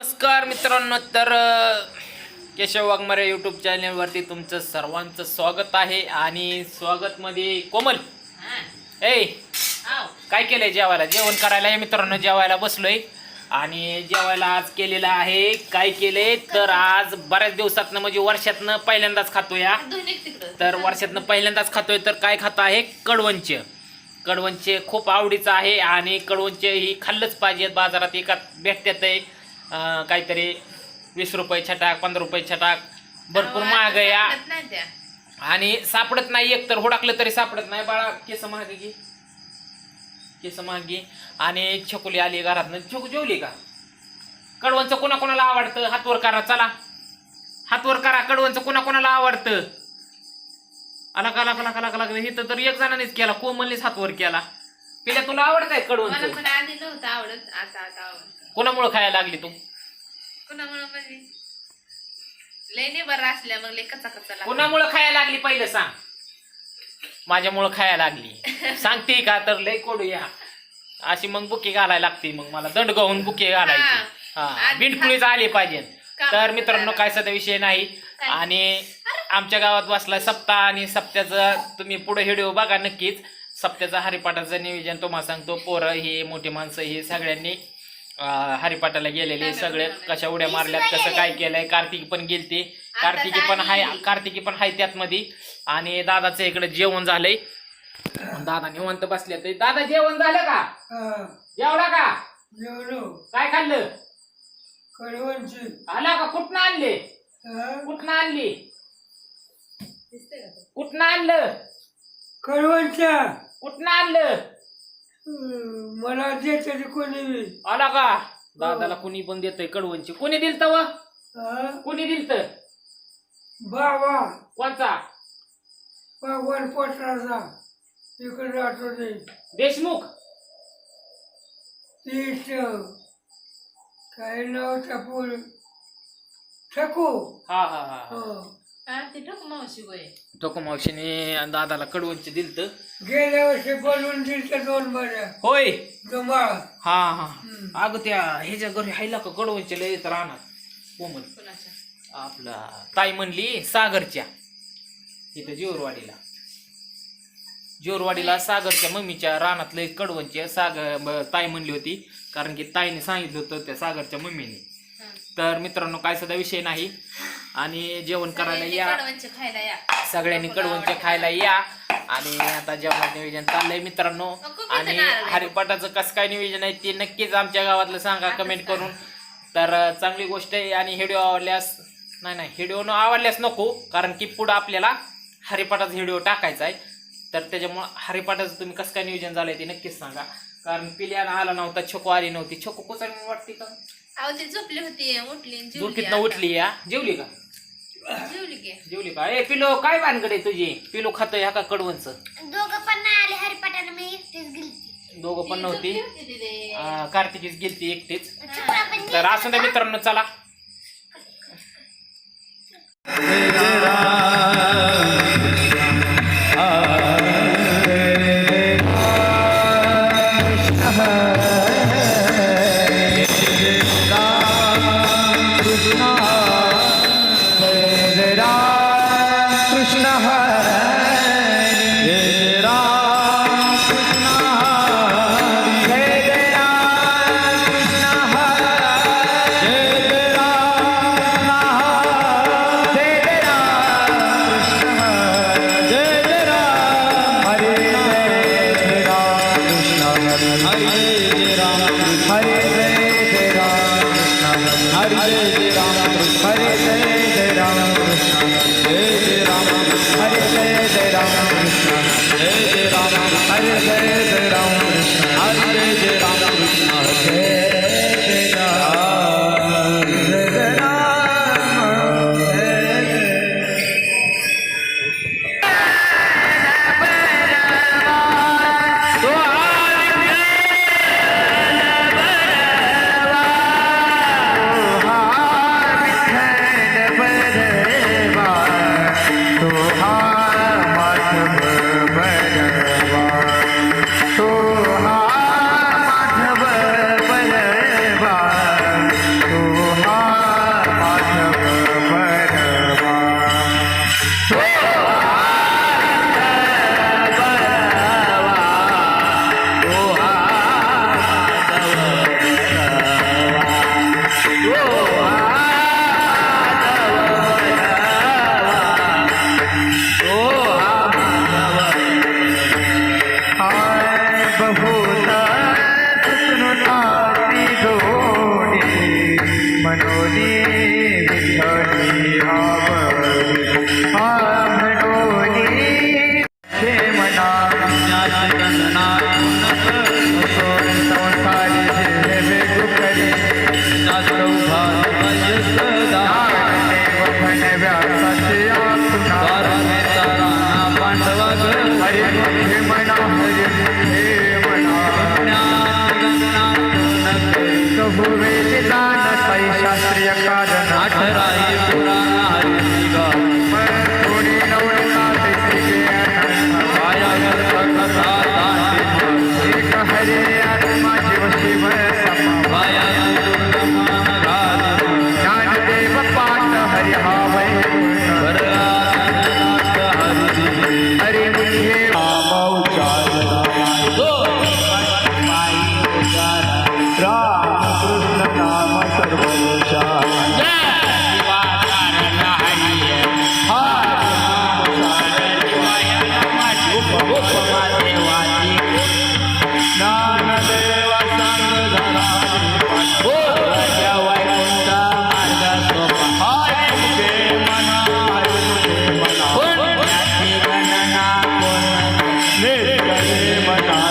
नमस्कार मित्रांनो तर केशव वाघमारे यूट्यूब चॅनलवरती तुमचं सर्वांचं स्वागत आहे आणि स्वागतमध्ये कोमल. ए काय केलंय जेवायला? जेवण करायला मित्रांनो जेवायला बसलोय. आणि जेवायला आज केलेलं आहे काय केले? तर आज बऱ्याच दिवसातनं म्हणजे वर्षातनं पहिल्यांदाच खातोय. तर वर्षातनं पहिल्यांदाच खातोय तर काय खातो आहे? कडवंच. कडवंचे खूप आवडीचं आहे आणि कडवंचे ही खाल्लंच पाहिजे बाजारात एका भेटत्यात आहे अं, काहीतरी वीस रुपये छटाक पंधरा रुपये छटाक भरपूर महाग आहे हा. आणि सापडत नाही एक तर हुडाकलं तरी सापडत नाही. बाळा केस महाग घे केस महाग आणि छकुली आली घरात छकू जेवली का? कडवंचं कोणाकोणाला आवडतं? हातवर करा चला. हातवर करा कडवंचं कोणाकोणाला आवडतं? आला काला कला कला कला कला इथं तर एक जणांनीच केला कोमलनीच हातवर केला. पिल्या तुला आवडत आहे मला कडवंचं पण आधी नव्हतं आवडत आता आता आवडत. कोणामुळे खायला लागली तू? कुणामुळं म्हणजे? लय नाही बरं असल्या मग लय कचा कचा लागला. कोणामुळे खायला लागली पहिलं सांग. माझ्यामुळं खायला लागली. सांगते का तर लय कोडू या. अशी मग बुके घालायला लागते मग मला. दंड गाऊन बुके घालायची. हा. आधी आली पाहिजे तर मित्रांनो. काय सध्या विषय नाही? आणि आमच्या गावात बसलाय सप्ताह आणि सप्त्याचं तुम्ही पुढे व्हिडिओ बघा नक्कीच. सप्त्याचं हरिपाठाचं नियोजन तुम्हाला सांगतो. पोरं हे मोठी माणसं हे सगळ्यांनी अं, हरिपाठाला गेलेले सगळे कशा उड्या मारल्यात कसं काय केलंय कार्तिकी पण गेलती. कार्तिकी पण हाय कार्तिकी पण हाय त्यात मध्ये आणि दादाचं इकडे जेवण झालंय. दादा निवंत बसले ते दादा जेवण झालं का? जेवला का? काय खाल्लं? आला का? कुठनं आणले? कुठनं आणली? दिसतंय का ते? कुठनं आणलं? कुठनं आणलं? मला देते ते कोणी बी. आला का? दादाला कुणी पण देतय कडवणची कोणी दिलत व? हा? कोणी दिलत? बाबा. कोणचा? भगवान पोटराचा इकडे आठवते. देशमुख. तीस काय नाव टाकून ठकू. हा हा हा हा. हो. टोको मावशीने दादाला कडवणची दिलत. गेल्या वर्षी बनवून दिलते दोन बऱ्या होय? जमाळ हा हा. अगं त्या ह्याच्या घरी हायला का कडवणच्या लय राहणार कोमल. आपला ताई म्हणली सागरच्या. इथं जोरवाडीला जोरवाडीला सागरच्या मम्मीच्या रानातले कडवणचे सागर ब- ताई म्हणली होती कारण की ताईने सांगितलं होतं त्या सागरच्या मम्मीने. तर मित्रांनो काय सुद्धा विषय नाही. आणि जेवण करायला या. कडवणचे खायला या. सगळ्यांनी कडवणचे खायला या. आणि आता जेवणाचं नियोजन चाललंय मित्रांनो. आणि. हरिपाठाचं कसं काय नियोजन आहे ते नक्कीच आमच्या गावातलं सांगा कमेंट करून. तर चांगली गोष्ट आहे आणि व्हिडिओ आवडल्यास नाही नाही व्हिडिओ न आवडल्यास नको कारण की पुढं आपल्याला हरिपाठाचा व्हिडिओ टाकायचा आहे. तर त्याच्यामुळं हरिपाठाचं तुम्ही कसं काय नियोजन झालंय ते नक्कीच सांगा. कारण पिल्यानं आला नव्हता छको आली नव्हती. छको कोचाली वाटते का अहो ती झोपली होती उठली. उठली या. जेवली का? जेवली की? जेवली का ए पिलो काय भानगड आहे तुझी? पिलो खातोय ह्या का कडवंचं दोघं पण नाही आले हरिपाठाने मी एकटीच गेलती. दोघं पण नव्हती. अं, कार्तिकीच गेलती एकटीच? चिपळा पण तर असं द्या मित्रांनो चला. कारण आठराई ಕಾಟ